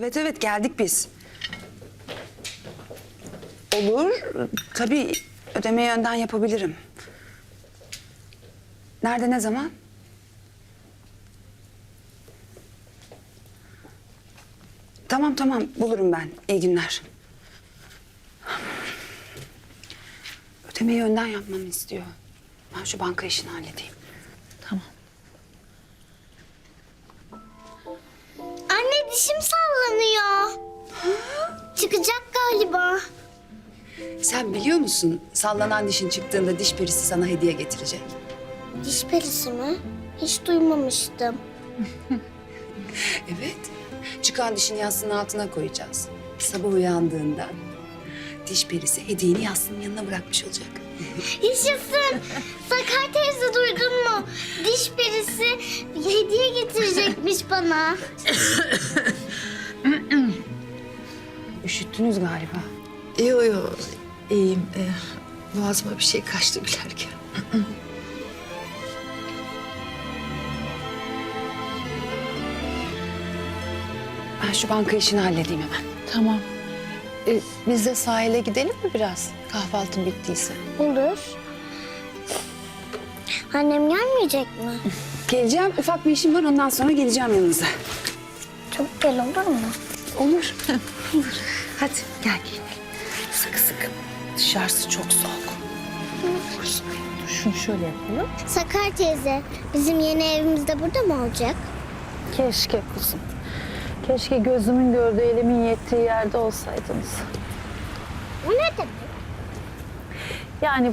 Evet evet geldik biz. Olur. Tabii ödemeyi önden yapabilirim. Nerede ne zaman? Tamam tamam bulurum ben. İyi günler. Ödemeyi önden yapmamı istiyor. Ben şu banka işini halledeyim. Sallanıyor. Çıkacak galiba. Sen biliyor musun sallanan dişin çıktığında diş perisi sana hediye getirecek. Diş perisi mi? Hiç duymamıştım. Evet. Çıkan dişini yastığın altına koyacağız. Sabah uyandığında diş perisi hediyeni yastığın yanına bırakmış olacak. Yaşasın. Sakar teyze duydun mu? Diş perisi hediye getirecekmiş bana. Üşüttünüz galiba. Yo yo iyiyim. Ee, boğazıma bir şey kaçtı gülerken. Ben şu banka işini halledeyim hemen. Tamam. Ee, biz de sahile gidelim mi biraz? Kahvaltın bittiyse. Olur. Annem gelmeyecek mi? Geleceğim. Ufak bir işim var. Ondan sonra geleceğim yanınıza. Çabuk gel olur mu? Olur. Olur. Hadi gel giyinelim. Sıkı sıkı. Dışarısı çok soğuk. Şunu şöyle yapalım. Sakar teyze, bizim yeni evimiz de burada mı olacak? Keşke kuzum. Keşke gözümün gördüğü elimin yettiği yerde olsaydınız. O ne demek? Yani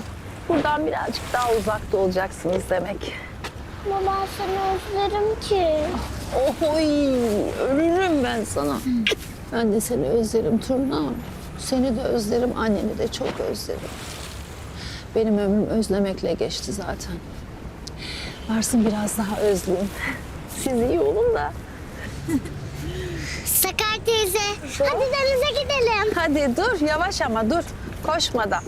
buradan birazcık daha uzakta olacaksınız demek. Ben seni özlerim ki. Oy, ölürüm ben sana. Ben de seni özlerim Turna. Seni de özlerim, anneni de çok özlerim. Benim ömrüm özlemekle geçti zaten. Varsın biraz daha özleyeyim. Siz iyi olun da. Sakar teyze, hadi denize gidelim. Hadi dur, yavaş ama dur. Koşmadan.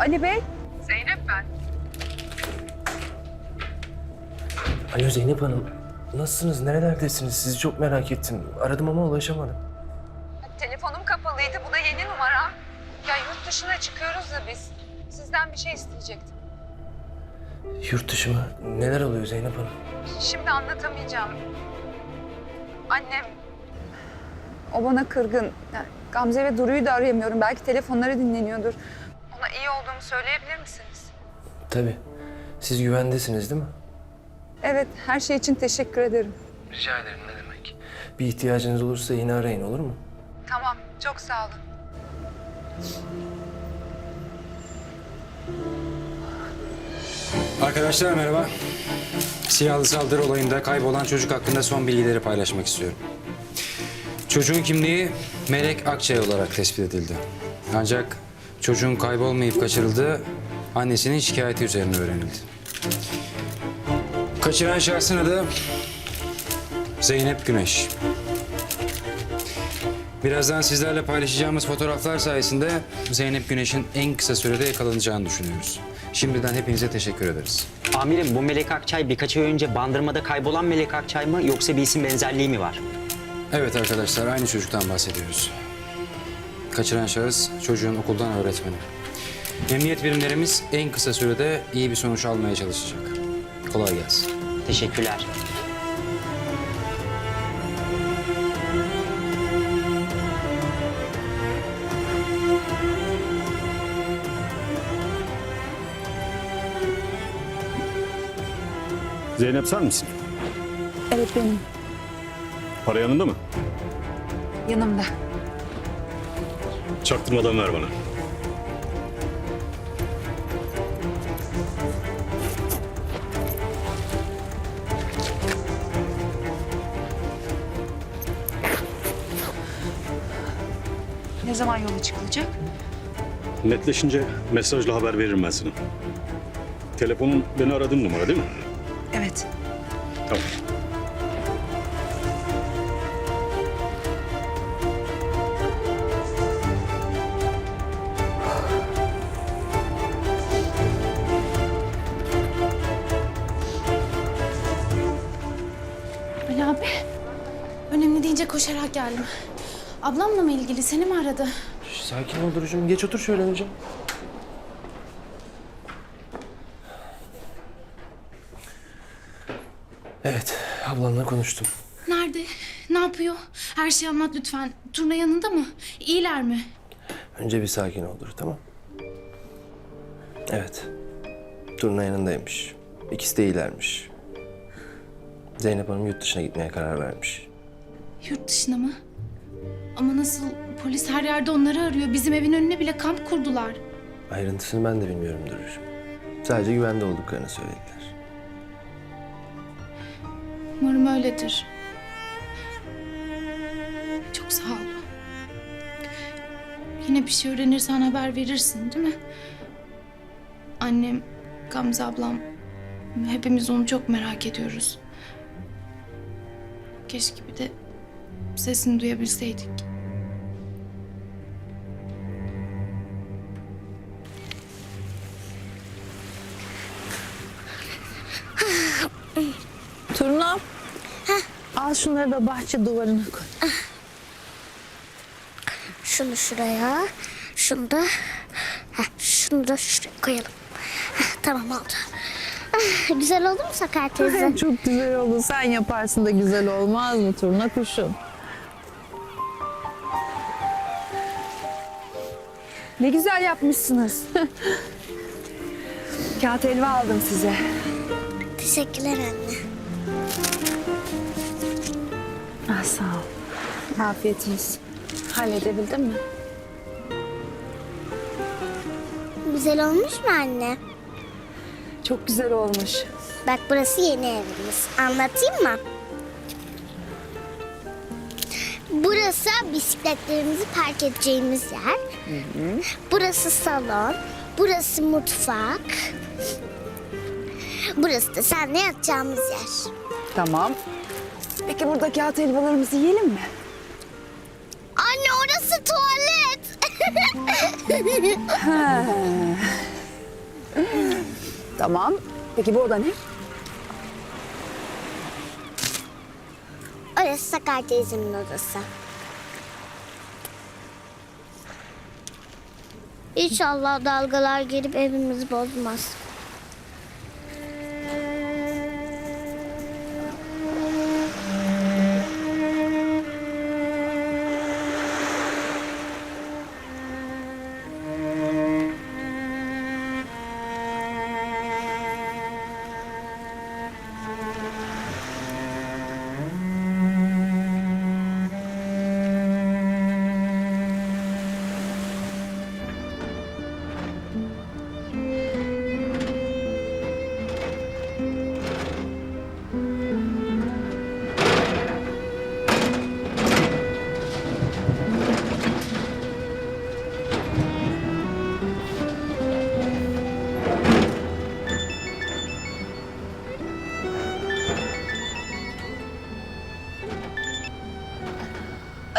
Ali Bey. Alo Zeynep Hanım. Nasılsınız? Nerelerdesiniz? Sizi çok merak ettim. Aradım ama ulaşamadım. Telefonum kapalıydı. Bu da yeni numara. Ya yurt dışına çıkıyoruz da biz. Sizden bir şey isteyecektim. Yurt dışı mı? Neler oluyor Zeynep Hanım? Şimdi anlatamayacağım. Annem... O bana kırgın. Gamze ve Duru'yu da arayamıyorum. Belki telefonları dinleniyordur. Olduğumu söyleyebilir misiniz? Tabii. Siz güvendesiniz değil mi? Evet, her şey için teşekkür ederim. Rica ederim ne demek. Bir ihtiyacınız olursa yine arayın olur mu? Tamam, çok sağ olun. Arkadaşlar merhaba. Silahlı saldırı olayında kaybolan çocuk hakkında son bilgileri paylaşmak istiyorum. Çocuğun kimliği Melek Akçay olarak tespit edildi. Ancak çocuğun kaybolmayıp kaçırıldığı annesinin şikayeti üzerine öğrenildi. Kaçıran şahsın adı Zeynep Güneş. Birazdan sizlerle paylaşacağımız fotoğraflar sayesinde Zeynep Güneş'in en kısa sürede yakalanacağını düşünüyoruz. Şimdiden hepinize teşekkür ederiz. Amirim bu Melek Akçay birkaç ay önce bandırmada kaybolan Melek Akçay mı yoksa bir isim benzerliği mi var? Evet arkadaşlar aynı çocuktan bahsediyoruz. Kaçıran şahıs çocuğun okuldan öğretmeni. Emniyet birimlerimiz en kısa sürede iyi bir sonuç almaya çalışacak. Kolay gelsin. Teşekkürler. Zeynep sen misin? Evet benim Para yanında mı? yanımda. Çaktırmadan ver bana. Ne zaman yola çıkılacak? Netleşince mesajla haber veririm ben sana. Telefonun beni aradığın numara değil mi? Evet. Tamam. Ablamla mı ilgili? Seni mi aradı? Şş, Sakin ol Duru'cum. Geç otur şöyle önce. Evet, ablanla konuştum. Nerede? Ne yapıyor? Her şeyi anlat lütfen. Turna yanında mı? İyiler mi? Önce bir sakin ol Duru, tamam? Evet, Turna yanındaymış. İkisi de iyilermiş. Zeynep Hanım yurt dışına gitmeye karar vermiş. Yurt dışına mı? Ama nasıl? Polis her yerde onları arıyor. Bizim evin önüne bile kamp kurdular. Ayrıntısını ben de bilmiyorum Duru'cum. Sadece güvende olduklarını söylediler. Umarım öyledir. Çok sağ ol. Yine bir şey öğrenirsen haber verirsin değil mi? Annem, Gamze ablam, hepimiz onu çok merak ediyoruz. Keşke bir de sesini duyabilseydik. Al şunları da bahçe duvarına koy. Şunu şuraya, şunu da, heh, şunu da şuraya koyalım. Heh, tamam oldu. Ah, güzel oldu mu Sakar teyze? Çok güzel oldu. Sen yaparsın da güzel olmaz mı Turna kuşum? Ne güzel yapmışsınız. Kağıt helva aldım size. Teşekkürler anne. Ol. Afiyet olsun. Halledebildin mi? Güzel olmuş mu anne? Çok güzel olmuş. Bak burası yeni evimiz. Anlatayım mı? Burası bisikletlerimizi park edeceğimiz yer. Burası salon. Burası mutfak. Burası da senle yatacağımız yer. Tamam. Peki burada kağıt helvalarımızı yiyelim mi? Tamam. Peki bu oda ne? Orası Sakar teyzemin odası. İnşallah dalgalar gelip evimizi bozmaz.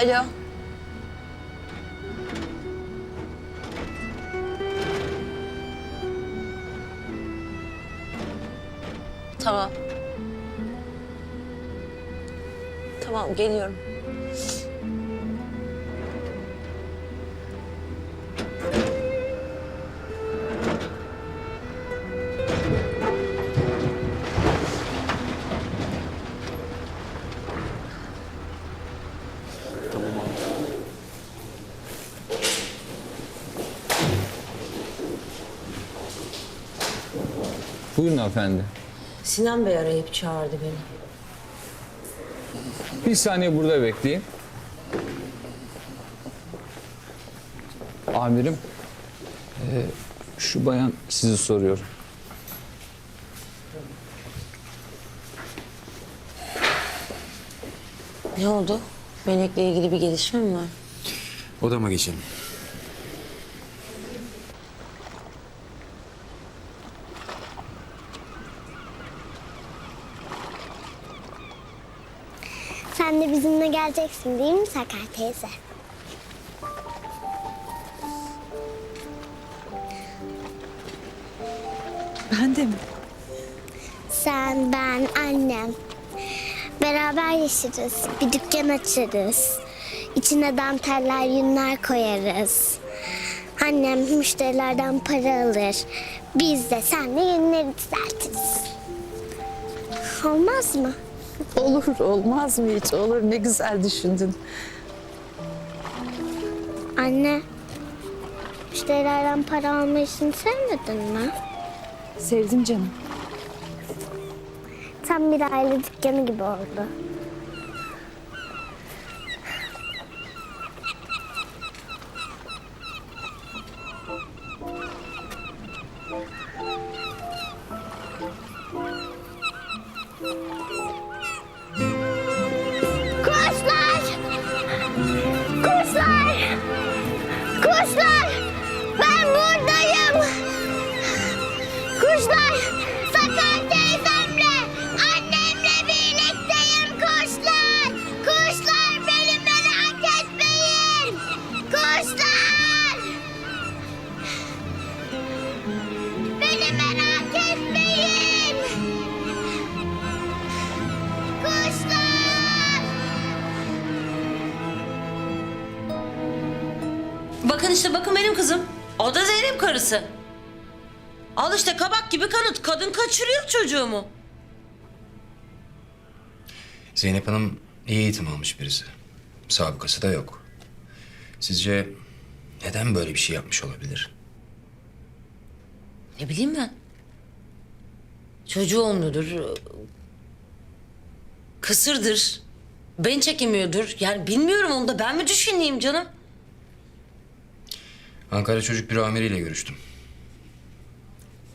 Alo. Tamam. Tamam geliyorum. Buyurun efendi. Sinan Bey arayıp çağırdı beni. Bir saniye burada bekleyin. Amirim, eee, şu bayan sizi soruyor. Ne oldu? Melek'le ilgili bir gelişme mi var? Odama geçelim. Sen de geleceksin değil mi Sakar teyze? Ben de mi? Sen, ben, annem. Beraber yaşarız. Bir dükkan açarız. İçine danteller, yünler koyarız. Annem müşterilerden para alır. Biz de senle yünleri düzeltiriz. Olmaz mı? Olur olmaz mı hiç? Olur ne güzel düşündün. Anne, müşterilerden para alma işini sevmedin mi? Sevdim canım. Tam bir aile dükkanı gibi oldu. Çocuğumu. Zeynep Hanım iyi eğitim almış birisi. Sabıkası da yok. Sizce neden böyle bir şey yapmış olabilir? Ne bileyim ben. Çocuğu olmuyordur. Kısırdır. Ben çekemiyordur. Yani bilmiyorum onu da ben mi düşüneyim canım? Ankara Çocuk Büro amiriyle görüştüm.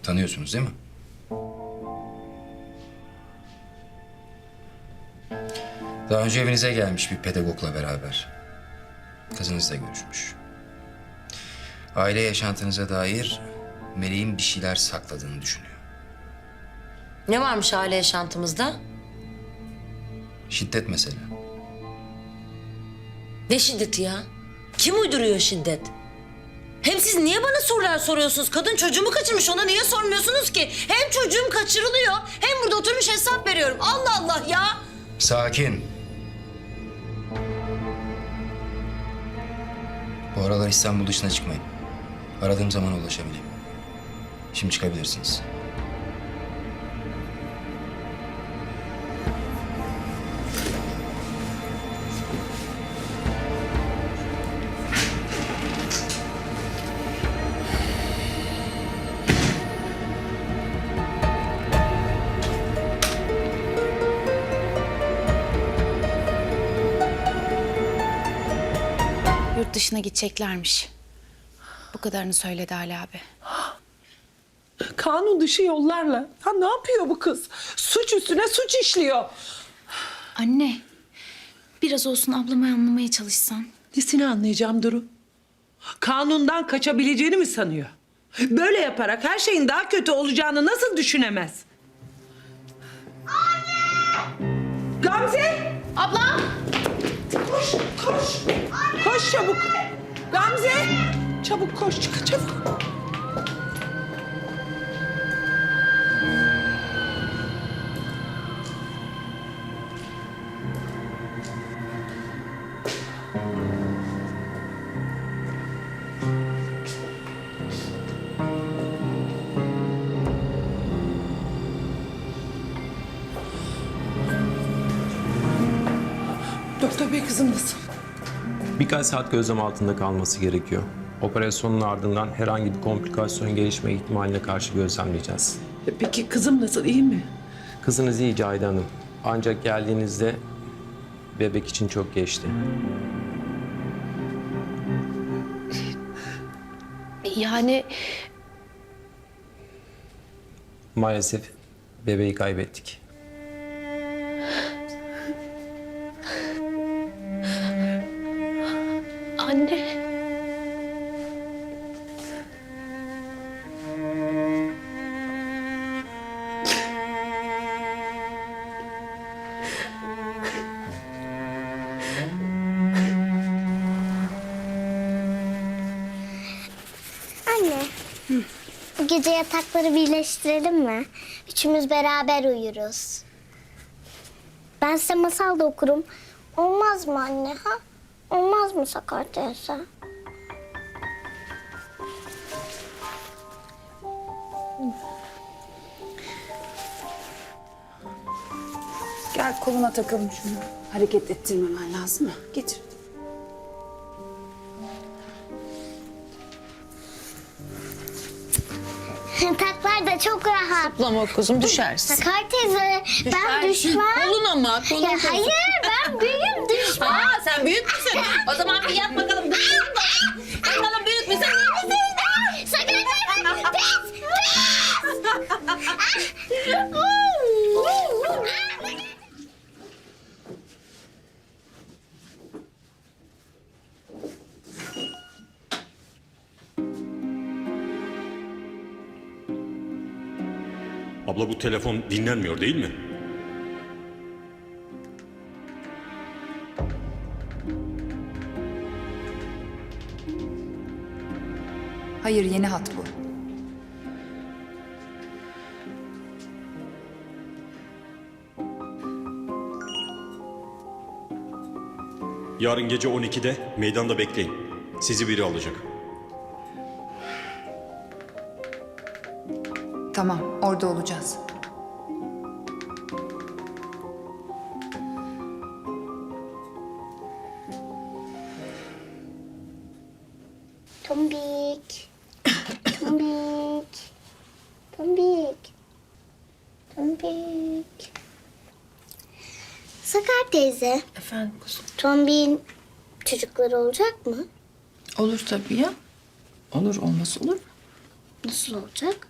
Tanıyorsunuz değil mi? Daha önce evinize gelmiş bir pedagogla beraber. Kızınızla görüşmüş. Aile yaşantınıza dair Meleğin bir şeyler sakladığını düşünüyor. Ne varmış aile yaşantımızda? Şiddet mesela. Ne şiddeti ya? Kim uyduruyor şiddet? Hem siz niye bana sorular soruyorsunuz? Kadın çocuğumu kaçırmış ona niye sormuyorsunuz ki? Hem çocuğum kaçırılıyor hem burada oturmuş hesap veriyorum. Allah Allah ya! Sakin. Bu aralar İstanbul dışına çıkmayın. Aradığım zaman ulaşabileyim. Şimdi çıkabilirsiniz. Dışına gideceklermiş. Bu kadarını söyledi Ali abi. Kanun dışı yollarla. Ya ne yapıyor bu kız? Suç üstüne suç işliyor. Anne, biraz olsun ablamı anlamaya çalışsan. Nesini anlayacağım Duru? Kanundan kaçabileceğini mi sanıyor? Böyle yaparak her şeyin daha kötü olacağını nasıl düşünemez? Anne! Gamze! Abla! Koş, koş. Koş çabuk. Gamze! Çabuk koş, çık çabuk. Bey kızım nasıl? Birkaç saat gözlem altında kalması gerekiyor. Operasyonun ardından herhangi bir komplikasyon gelişme ihtimaline karşı gözlemleyeceğiz. Peki kızım nasıl, iyi mi? Kızınız iyi Cahide Hanım. Ancak geldiğinizde bebek için çok geçti. Yani Maalesef bebeği kaybettik. Yatakları birleştirelim mi? Üçümüz beraber uyuruz. Ben size masal da okurum. Olmaz mı anne ha? Olmaz mı Sakar? Gel koluna takalım şunu. Hareket ettirmemen lazım mı? Getir. Zıplama kuzum düşersin. Sakar teyze ben düşmem. Kolun ama kolun. Ya hayır ben büyüğüm düşmem. Aa sen büyük müsün? O zaman bir yat bakalım. Bakalım büyük müsün? Sakar teyze pis pis. Abla bu telefon dinlenmiyor değil mi? Hayır yeni hat bu. Yarın gece 12'de meydanda bekleyin. Sizi biri alacak. Tamam orada olacağız. Tombik. Tombik. Tombik. Tombik. Sakar teyze. Efendim kuzum. Tombik'in çocukları olacak mı? Olur tabii ya. Olur olmaz olur. Nasıl olacak?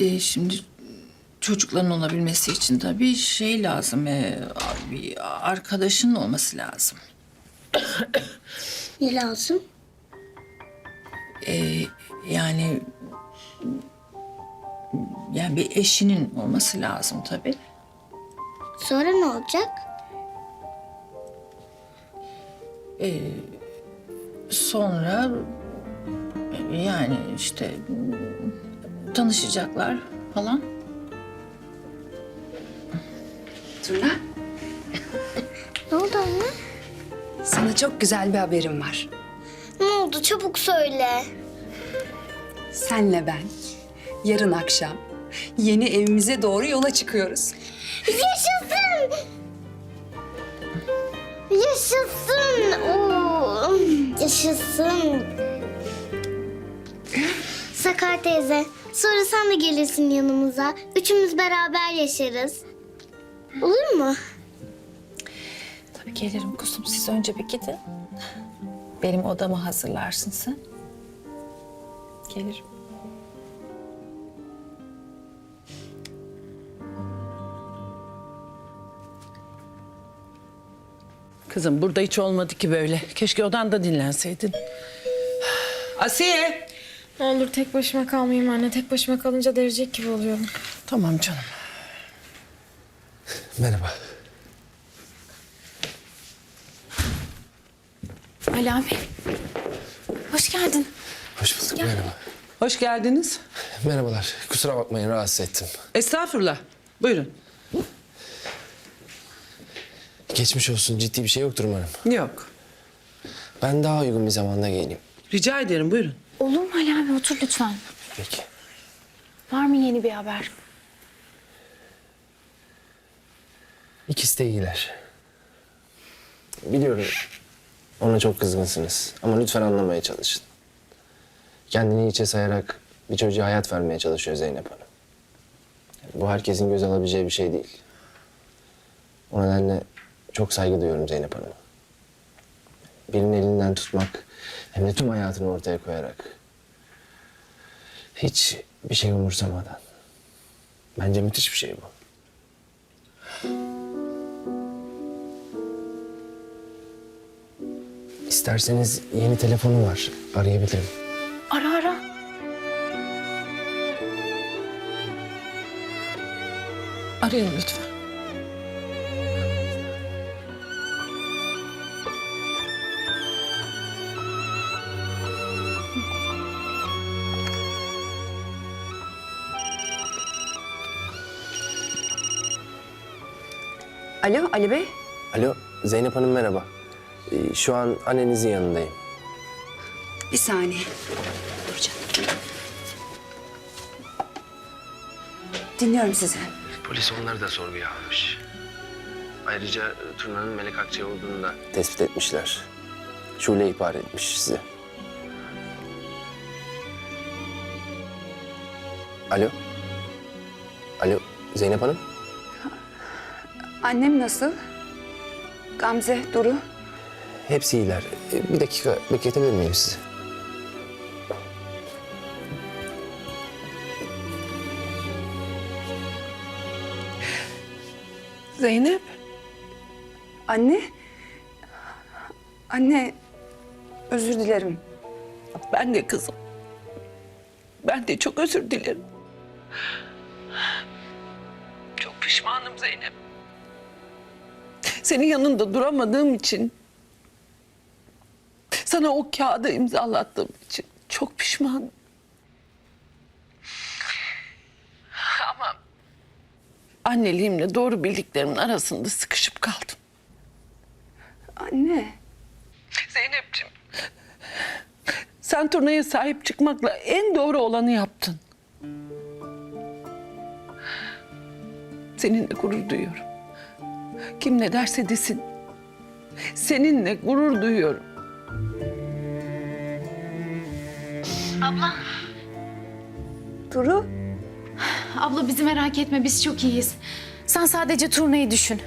Ee, şimdi çocukların olabilmesi için tabii şey lazım. ee, bir arkadaşın olması lazım. Ne lazım? Ee, yani yani bir eşinin olması lazım tabii. Sonra ne olacak? Sonra yani işte tanışacaklar falan. Turna, Ne oldu anne? sana çok güzel bir haberim var. Ne oldu? Çabuk söyle. Senle ben yarın akşam yeni evimize doğru yola çıkıyoruz. Yaşasın! Yaşasın! Oo, yaşasın! Sakar teyze, sonra sen de gelirsin yanımıza. Üçümüz beraber yaşarız. Olur mu? Tabii gelirim kuzum. Siz önce bir gidin. Benim odamı hazırlarsın sen. Gelirim. Kızım burada hiç olmadı ki böyle. Keşke odanda dinlenseydin. Asiye. Ne olur tek başıma kalmayayım anne. Tek başıma kalınca derecek gibi oluyorum. Tamam canım. Merhaba. Ali abi. Hoş geldin. Hoş bulduk. Merhaba. Hoş geldiniz. Merhabalar. Kusura bakmayın rahatsız ettim. Estağfurullah. Buyurun. Geçmiş olsun. Ciddi bir şey yoktur umarım. Yok. Ben daha uygun bir zamanda geleyim. Rica ederim buyurun. Abi otur lütfen. Peki. Var mı yeni bir haber? İkisi de iyiler. Biliyorum ona çok kızgınsınız ama lütfen anlamaya çalışın. Kendini içe sayarak bir çocuğa hayat vermeye çalışıyor Zeynep Hanım. Bu herkesin göz alabileceği bir şey değil. O nedenle çok saygı duyuyorum Zeynep Hanım'a. Birinin elinden tutmak hem de tüm hayatını ortaya koyarak. Hiç bir şey umursamadan. Bence müthiş bir şey bu. İsterseniz yeni telefonum var. Arayabilirim. Ara ara. Arayın lütfen. Alo Ali Bey. Alo Zeynep Hanım merhaba. Ee, şu an annenizin yanındayım. Bir saniye. Dur canım. Dinliyorum sizi. Polis onları da sorguya almış. Ayrıca e, Turna'nın Melek Akçay olduğunu da tespit etmişler. Şule ihbar etmiş sizi. Alo? Alo Zeynep Hanım? Annem nasıl? Gamze, Duru. Hepsi iyiler. E, Bir dakika bekletebilir miyim sizi? Zeynep. Anne. Anne, özür dilerim. Ben de kızım. Ben de çok özür dilerim. Çok pişmanım Zeynep. Senin yanında duramadığım için... ...sana o kağıdı imzalattığım için çok pişmanım. Ama anneliğimle doğru bildiklerimin arasında sıkışıp kaldım. Anne. Zeynep'ciğim. Sen turnaya sahip çıkmakla en doğru olanı yaptın. Seninle gurur duyuyorum. Kim ne derse desin. Seninle gurur duyuyorum. Duru. Abla bizi merak etme biz çok iyiyiz. Sen sadece turnayı düşün.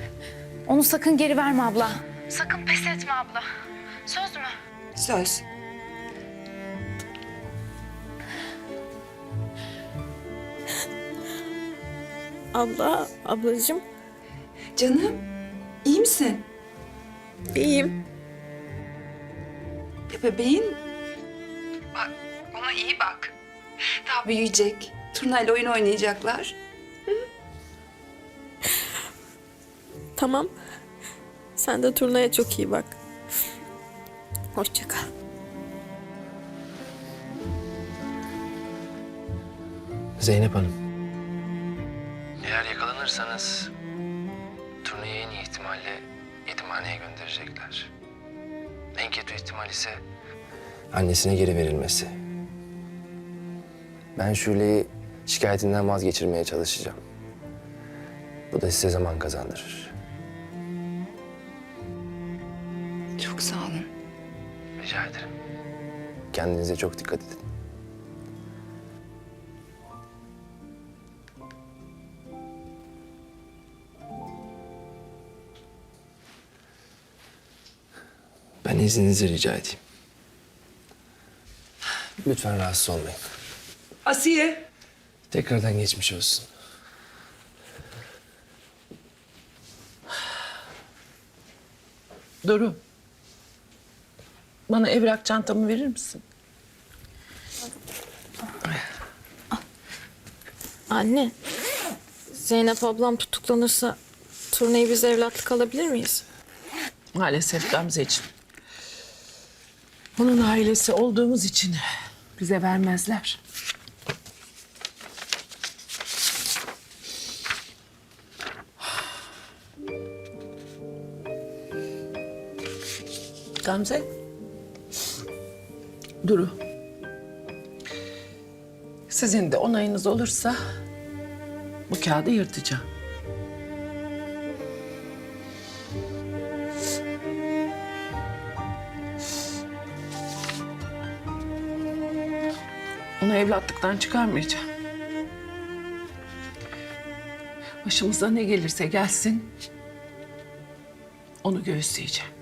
Onu sakın geri verme abla. Sakın pes etme abla. Söz mü? Söz. Abla, ablacığım. Canım, iyi misin? iyiyim. Ya bebeğin... Bak, ona iyi bak. Daha büyüyecek. Turnayla oyun oynayacaklar. Tamam. Sen de turnaya çok iyi bak. Hoşça kal. Zeynep Hanım. Eğer yakalanırsanız turnayı en iyi ihtimalle yetimhaneye gönderecekler. En kötü ihtimal ise annesine geri verilmesi. Ben Şule'yi şikayetinden vazgeçirmeye çalışacağım. Bu da size zaman kazandırır. Çok sağ olun. Rica ederim. Kendinize çok dikkat edin. İzninizi rica edeyim. Lütfen rahatsız olmayın. Asiye. Tekrardan geçmiş olsun. Duru. Bana evrak çantamı verir misin? Anne, Zeynep ablam tutuklanırsa turnayı biz evlatlık alabilir miyiz? Maalesef Gamzeciğim. Onun ailesi olduğumuz için bize vermezler. Gamze. Duru. Sizin de onayınız olursa bu kağıdı yırtacağım. Onu evlatlıktan çıkarmayacağım. Başımıza ne gelirse gelsin onu göğüsleyeceğim.